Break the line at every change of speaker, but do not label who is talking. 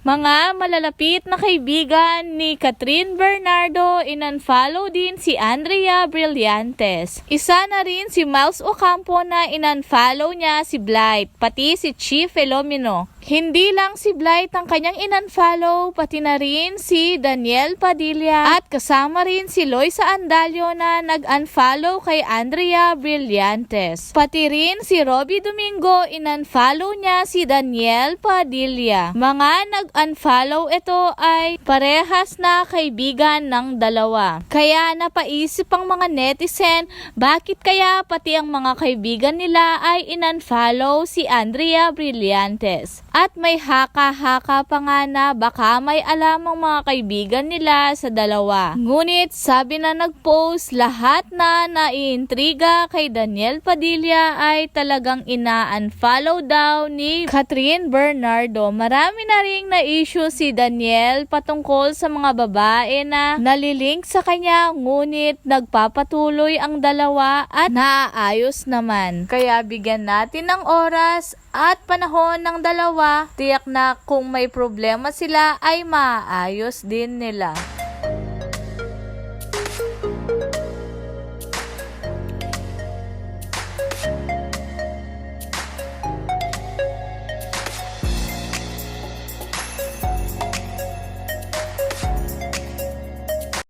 Mga malalapit na kaibigan ni Catherine Bernardo, inunfollow din si Andrea Brillantes. Isa na rin si Miles Ocampo na inunfollow niya si Blight, pati si Chief Filomeno. Hindi lang si Blight ang kanyang inunfollow, pati na rin si Daniel Padilla at kasama rin si Loisa Andalio na nag-unfollow kay Andrea Brillantes. Pati rin si Robbie Domingo, inunfollow niya si Daniel Padilla. Mga nag-unfollow ito ay parehas na kaibigan ng dalawa. Kaya napaisip ang mga netizen, bakit kaya pati ang mga kaibigan nila ay inunfollow si Andrea Brillantes. At may haka-haka pa nga na baka may alam ang mga kaibigan nila sa dalawa. Ngunit sabi na nag-post, lahat na naiintriga kay Daniel Padilla ay talagang ina-unfollow daw ni Catherine Bernardo. Marami na ring na-issue si Daniel patungkol sa mga babae na nalilink sa kanya ngunit nagpapatuloy ang dalawa at naaayos naman. Kaya bigyan natin ng oras at panahon ng dalawa, tiyak na kung may problema sila ay maayos din nila.